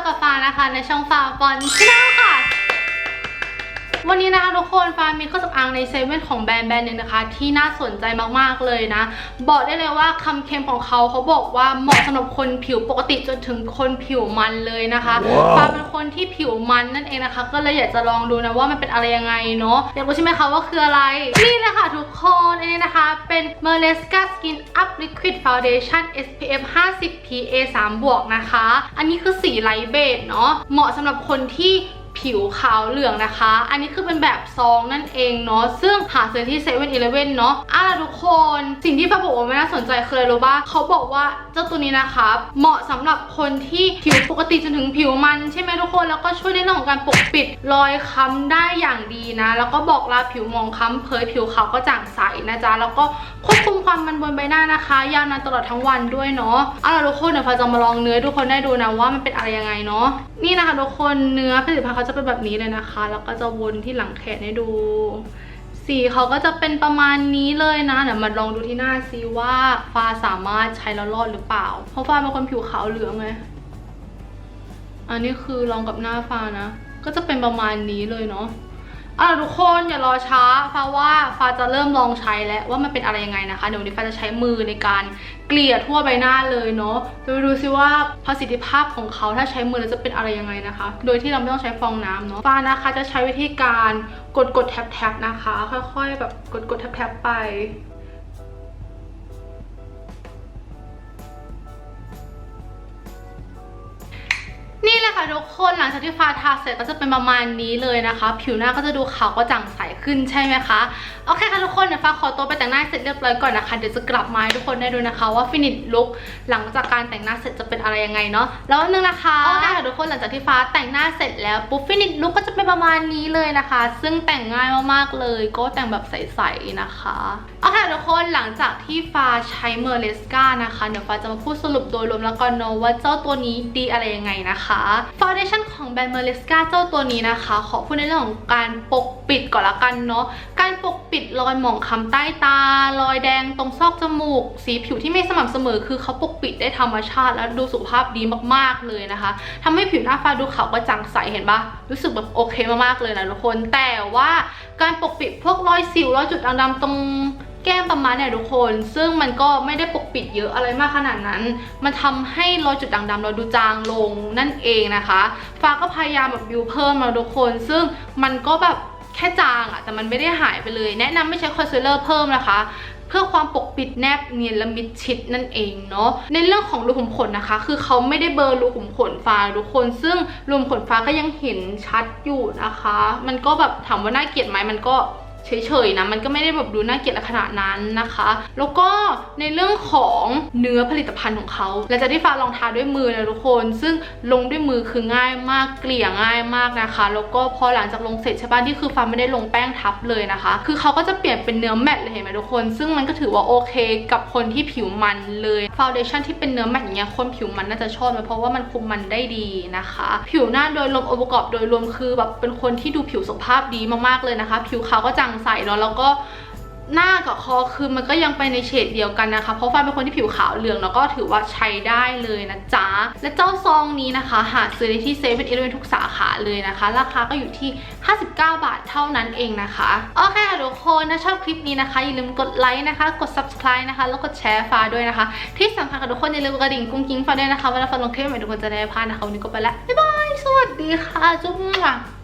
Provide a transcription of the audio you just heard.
อกับฟ้านะคะในช่องฟ้าบอลชแนลค่ะ วันนี้นะคะทุกคนฟ้ามีเครื่องสำอางในเซเว่นของแบรนด์แบรนด์หนึ่งนะคะ ที่น่าสนใจมากๆเลยนะ บอกได้เลยว่าคำเค็มของเขาเขาบอกว่าเหมาะสำหรับคนผิวปกติจนถึงคนผิวมันเลยนะคะว้าวฟ้าเป็นคนที่ผิวมันนั่นเองนะคะ ก็เลยอยากจะลองดูนะว่ามันเป็นอะไรยังไงเนาะอยากรู้ใช่ไหมคะว่าคืออะไร นี่เลยค่ะทุกคนอันนี้นะคะ เป็น m e r l e s c a Skin Up Liquid Foundation SPF 50 PA 3บวกนะคะ อันนี้คือสีไลท์เบจเนาะเหมาะสำหรับคนที่ ผิวขาวเหลืองนะคะ อันนี้คือเป็นแบบซองนั่นเองเนาะซึ่งหาซื้อที่เซเว่นอีเลฟเว่นเนาะอะทุกคนสิ่งที่ฟ้าบอกว่าไม่น่าสนใจคืออะไรรู้ป่ะเขาบอกว่าเจ้าตัวนี้นะคะเหมาะสำหรับคนที่ผิวปกติจนถึงผิวมันใช่ไหมทุกคนแล้วก็ช่วยในเรื่องของการปกปิดรอยค้ำได้อย่างดีนะ แล้วก็บอกลาผิวมองค้ำเผยผิวขาวก็จางใสนะจ๊ะแล้วก็ควบคุมความมันบนใบหน้านะคะ ยาวนานตลอดทั้งวันด้วยเนาะเอาล่ะทุกคนเดี๋ยวฟ้าจะมาลองเนื้อทุกคนได้ดูนะว่ามันเป็นอะไรยังไงเนาะ นี่นะคะทุกคนเนื้อผลิตภัณฑ์เขาจะเป็นแบบนี้เลยนะคะ แล้วก็จะวนที่หลังแขนให้ดู สีเขาก็จะเป็นประมาณนี้เลยนะเดี๋ยวมาลองดูที่หน้าซิว่าฟ้าสามารถใช้แล้วรอดหรือเปล่า เพราะฟ้าเป็นคนผิวขาวเหลืองไงอันนี้คือลองกับหน้าฟ้านะ ก็จะเป็นประมาณนี้เลยเนาะ อาล่ะทุกคนอย่ารอช้าฟ้าว่าฟ้าจะเริ่มลองใช้แล้วว่ามันเป็นอะไรยังไงนะคะเดี๋ยววันนี้ฟ้าจะใช้มือในการเกลี่ยทั่วใบหน้าเลยเนาะเดี๋ยวไปดูซิว่าประสิทธิภาพของเขาถ้าใช้มือแล้วจะเป็นอะไรยังไงนะคะ โดยที่เราไม่ต้องใช้ฟองน้ำเนาะฟ้านะคะจะใช้วิธีการกดกดแท็บแท็บนะคะ ค่อยๆ แบบกดกดแท็บแท็บไป ค่ะทุกคนหลังจากที่ฟ้าทาเสร็จก็จะเป็นประมาณนี้เลยนะคะ ผิวหน้าก็จะดูขาวก็จ่างใสขึ้นใช่ไหมคะโอเคค่ะทุกคนเดี๋ยวฟ้าขอตัวไปแต่งหน้าเสร็จเรียบร้อยก่อนนะคะเดี๋ยวจะกลับมาให้ทุกคนได้ดูนะคะ ว่าฟินิชลุคหลังจากการแต่งหน้าเสร็จจะเป็นอะไรยังไงเนาะแล้วนึงนะคะโอเคค่ะทุกคนหลังจากที่ฟ้าแต่งหน้าเสร็จแล้วปุ๊บฟินิชลุคก็จะเป็นประมาณนี้เลยนะคะ ซึ่งแต่งง่ายมากๆเลย ก็แต่งแบบใสๆนะคะโอเคค่ะทุกคนหลังจากที่ฟ้าใช้เมอร์เลสกานะคะเดี๋ยวฟ้าจะมาพูดสรุปโดยรวมแล้วกันเนาะว่าเจ้าตัวนี้ดีอะไรยังไงนะคะ Foundation ของแบรนด์เมอร์เลสกาเจ้าตัวนี้นะคะ ขอพูดในเรื่องของการปกปิดก่อนละกันเนาะ การปกปิดรอยหมองคล้ำใต้ตา รอยแดงตรงซอกจมูก สีผิวที่ไม่สม่ำเสมอ คือเขาปกปิดได้ธรรมชาติ และดูสุขภาพดีมากๆเลยนะคะทำให้ผิวหน้าฟ้าดูขาวกระจ่างใสเห็นปะรู้สึกแบบโอเคมากๆเลยนะทุกคน แต่ว่าการปกปิดพวกรอยสิวรอยจุดด่างๆตรง แก้มประมาณเนี่ยทุกคน ซึ่งมันก็ไม่ได้ปกปิดเยอะอะไรมากขนาดนั้น มันทำให้รอยจุดด่างดำเราดูจางลงนั่นเองนะคะฟ้าก็พยายามแบบบิวเพิ่มมาทุกคน ซึ่งมันก็แบบแค่จางอะแต่มันไม่ได้หายไปเลย แนะนำไม่ใช้คอนซีลเลอร์เพิ่มนะคะเพื่อความปกปิดแนบเนียนและมิดชิดนั่นเองเนาะในเรื่องของรูขุมขนนะคะ คือเขาไม่ได้เบลอรูขุมขนฟ้าทุกคน ซึ่งรูขุมขนฟ้าก็ยังเห็นชัดอยู่นะคะ มันก็แบบถามว่าน่าเกลียดไหมมันก็ เฉยๆนะ มันก็ไม่ได้แบบดูน่าเกลียดขนาดนั้นนะคะ แล้วก็ในเรื่องของเนื้อผลิตภัณฑ์ของเขาหลังจากที่ฟ้าลองทาด้วยมือนะทุกคน ซึ่งลงด้วยมือคือง่ายมากเกลี่ยง่ายมากนะคะ แล้วก็พอหลังจากลงเสร็จใช่ป่ะที่คือฟ้าไม่ได้ลงแป้งทับเลยนะคะ คือเขาก็จะเปลี่ยนเป็นเนื้อแมตต์เลยเห็นไหมทุกคน ซึ่งมันก็ถือว่าโอเคกับคนที่ผิวมันเลยฟ u n เดชั่นที่เป็นเนื้อแมตต์อย่างเงี้ยคนผิวมันน่าจะชอบนะเพราะว่ามันคุมมันได้ดีนะคะ ผิวหน้าโดยรวมองค์ประกอบโดยรวมคือแบบเป็นคนที่ดูผิวสุขภาพดีมากๆเลยนะคะ ผิวขาวก็จางใสเนาะแล้วก็หน้ากับคอคือมันก็ยังไปในเฉดเดียวกันนะคะ เพราะฟ้าเป็นคนที่ผิวขาวเหลืองแล้วก็ถือว่าใช้ได้เลยนะจ๊ะ และเจ้าซองนี้นะคะ หาซื้อได้ที่เซเว่นอีเลฟทุกสาขาเลยนะคะ ราคาก็อยู่ที่ 59 บาทเท่านั้นเองนะคะ โอเคค่ะทุกคนถ้าชอบคลิปนี้นะคะ อย่าลืมกดไลค์นะคะ กด subscribe นะคะ แล้วกดแชร์ฟ้าด้วยนะคะ ที่สำคัญค่ะทุกคนอย่าลืมกระดิ่งกุ้งกิ้งฟ้าด้วยนะคะเวลาฟ้าลงคลิปใหม่ทุกคนจะได้พลาดนะคะวันนี้ก็ไปแล้วบ๊ายบายสวัสดีค่ะจุ๊บ